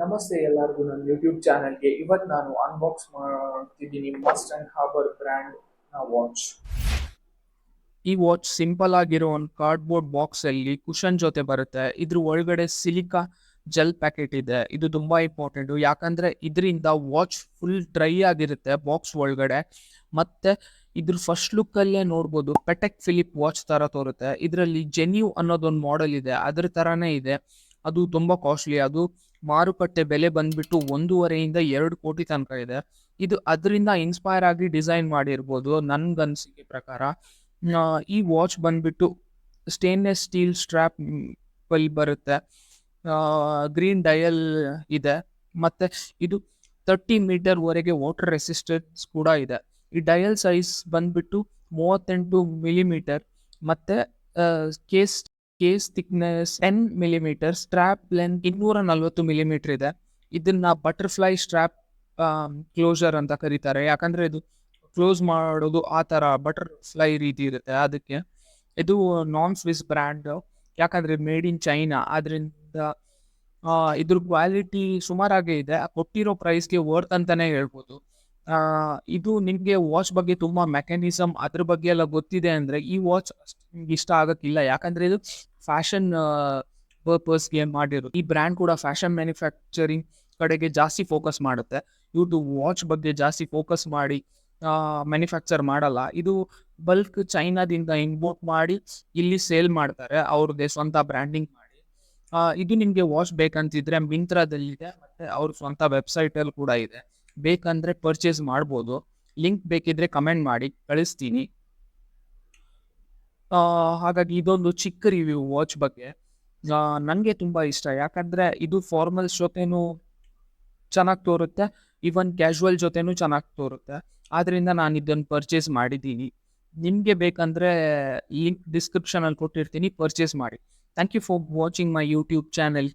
ನಮಸ್ತೆ ಎಲ್ಲರಿಗೂ, ನನ್ನ ಯೂಟ್ಯೂಬ್ ಚಾನಲ್ಗೆ ಇವತ್ತು ನಾನು ಅನ್ಬಾಕ್ಸ್ ಮಾಡ್ತಿದ್ದೀನಿ ಮಸ್ಟ್ ಅಂಡ್ ಹಾಬರ್ ಬ್ರ್ಯಾಂಡ್ನ ವಾಚ್ ಈ ವಾಚ್ ಸಿಂಪಲ್ ಆಗಿರೋ ಒಂದು ಕಾರ್ಡ್ಬೋರ್ಡ್ ಬಾಕ್ಸ್ ಅಲ್ಲಿ ಕುಶನ್ ಜೊತೆ ಬರುತ್ತೆ. ಇದ್ರ ಒಳಗಡೆ ಸಿಲಿಕಾ ಜೆಲ್ ಪ್ಯಾಕೆಟ್ ಇದೆ. ಇದು ತುಂಬಾ ಇಂಪಾರ್ಟೆಂಟ್ ಯಾಕಂದ್ರೆ ಇದರಿಂದ ವಾಚ್ ಫುಲ್ ಡ್ರೈ ಆಗಿರುತ್ತೆ ಬಾಕ್ಸ್ ಒಳಗಡೆ. ಮತ್ತೆ ಇದ್ರ ಫಸ್ಟ್ ಲುಕ್ ಅಲ್ಲೇ ನೋಡ್ಬೋದು ಪೆಟೆಕ್ ಫಿಲಿಪ್ ವಾಚ್ ತರ ತೋರುತ್ತೆ. ಇದರಲ್ಲಿ ಜೆನ್ಯೂ ಅನ್ನೋದೊಂದು ಮಾಡೆಲ್ ಇದೆ. ಅದ್ರ ತರಾನೇ ಇದೆ. ಅದು ತುಂಬಾ ಕಾಸ್ಟ್ಲಿ ಅದು ಮಾರುಕಟ್ಟೆ ಬೆಲೆ ಬಂದ್ಬಿಟ್ಟು ಒಂದೂವರೆಯಿಂದ ಎರಡು ಕೋಟಿ ತನಕ ಇದೆ. ಇದು ಅದರಿಂದ ಇನ್ಸ್ಪೈರ್ ಆಗಿ ಡಿಸೈನ್ ಮಾಡಿರ್ಬೋದು ನನ್ಗನ್ಸಿಕೆ ಪ್ರಕಾರ. ಈ ವಾಚ್ ಬಂದ್ಬಿಟ್ಟು ಸ್ಟೇನ್ಲೆಸ್ ಸ್ಟೀಲ್ ಸ್ಟ್ರಾಪ್ ಅಲ್ಲಿ ಬರುತ್ತೆ. ಗ್ರೀನ್ ಡಯಲ್ ಇದೆ. ಮತ್ತೆ ಇದು ತರ್ಟಿ ಮೀಟರ್ ವರೆಗೆ ವಾಟರ್ ರೆಸಿಸ್ಟೆನ್ಸ್ ಕೂಡ ಇದೆ. ಈ ಡಯಲ್ ಸೈಜ್ ಬಂದ್ಬಿಟ್ಟು ಮೂವತ್ತೆಂಟು ಮಿಲಿಮೀಟರ್ ಮತ್ತೆ case case thickness ten millimetre strap length ಇನ್ನೂರ ನಲ್ವತ್ತು ಮಿಲಿಮೀಟರ್ ಇದೆ. ಇದನ್ನ ಬಟರ್ಫ್ಲೈ ಸ್ಟ್ರಾಪ್ ಕ್ಲೋಸರ್ ಅಂತ ಕರೀತಾರೆ. ಯಾಕಂದ್ರೆ ಇದು ಕ್ಲೋಸ್ ಮಾಡೋದು ಆ ತರ ಬಟರ್ಫ್ಲೈ ರೀತಿ ಇರುತ್ತೆ ಅದಕ್ಕೆ. ಇದು ನಾನ್ ಸ್ವಿಸ್ ಬ್ರ್ಯಾಂಡ್ ಯಾಕಂದ್ರೆ ಮೇಡ್ ಇನ್ ಚೈನಾ ಅದರಿಂದ ಇದ್ರ ಕ್ವಾಲಿಟಿ ಸುಮಾರಾಗೇ ಇದೆ. ಕೊಟ್ಟಿರೋ ಪ್ರೈಸ್ಗೆ ವರ್ತ್ ಅಂತಾನೆ ಹೇಳ್ಬೋದು. ಇದು ನಿಮಗೆ ವಾಚ್ ಬಗ್ಗೆ ತುಂಬಾ ಮೆಕ್ಯಾನಿಸಮ್ ಅದ್ರ ಬಗ್ಗೆ ಎಲ್ಲ ಗೊತ್ತಿದೆ ಅಂದ್ರೆ ಈ ವಾಚ್ ನಿಮ್ಗೆ ಇಷ್ಟ ಆಗೋಕ್ಕಿಲ್ಲ. ಯಾಕಂದ್ರೆ ಇದು ಫ್ಯಾಷನ್ ಪರ್ಪಸ್ಗೆ ಮಾಡಿರೋದು. ಈ ಬ್ರ್ಯಾಂಡ್ ಕೂಡ ಫ್ಯಾಷನ್ ಮ್ಯಾನುಫ್ಯಾಕ್ಚರಿಂಗ್ ಕಡೆಗೆ ಜಾಸ್ತಿ ಫೋಕಸ್ ಮಾಡುತ್ತೆ. ಇವ್ರದ್ದು ವಾಚ್ ಬಗ್ಗೆ ಜಾಸ್ತಿ ಫೋಕಸ್ ಮಾಡಿ ಮ್ಯಾನುಫ್ಯಾಕ್ಚರ್ ಮಾಡಲ್ಲ. ಇದು ಬಲ್ಕ್ ಚೈನಾದಿಂದ ಇಂಪೋರ್ಟ್ ಮಾಡಿ ಇಲ್ಲಿ ಸೇಲ್ ಮಾಡ್ತಾರೆ. ಅವ್ರದ್ದೇ ಸ್ವಂತ ಬ್ರ್ಯಾಂಡಿಂಗ್ ಮಾಡಿ. ಇದು ನಿಮಗೆ ವಾಚ್ ಬೇಕಂತಿದ್ರೆ ಮಿಂತ್ರಾದಲ್ಲಿದೆ ಮತ್ತೆ ಅವ್ರ ಸ್ವಂತ ವೆಬ್ಸೈಟ್ ಅಲ್ಲಿ ಕೂಡ ಇದೆ. ಬೇಕಂದ್ರೆ ಪರ್ಚೇಸ್ ಮಾಡ್ಬೋದು. ಲಿಂಕ್ ಬೇಕಿದ್ರೆ ಕಮೆಂಟ್ ಮಾಡಿ, ಕಳಿಸ್ತೀನಿ. ಹಾಗಾಗಿ ಇದೊಂದು ಚಿಕ್ಕ ರಿವ್ಯೂ ವಾಚ್ ಬಗ್ಗೆ. ನನಗೆ ತುಂಬ ಇಷ್ಟ. ಯಾಕಂದ್ರೆ ಇದು ಫಾರ್ಮಲ್ ಜೊತೆನೂ ಚೆನ್ನಾಗಿ ತೋರುತ್ತೆ ಈವನ್ ಕ್ಯಾಶುವಲ್ ಜೊತೆನೂ ಚೆನ್ನಾಗಿ ತೋರುತ್ತೆ. ಆದ್ದರಿಂದ ನಾನು ಇದನ್ನು ಪರ್ಚೇಸ್ ಮಾಡಿದ್ದೀನಿ. ನಿಮಗೆ ಬೇಕಂದ್ರೆ ಲಿಂಕ್ ಡಿಸ್ಕ್ರಿಪ್ಷನಲ್ಲಿ ಕೊಟ್ಟಿರ್ತೀನಿ ಪರ್ಚೇಸ್ ಮಾಡಿ. Thank you for watching my YouTube channel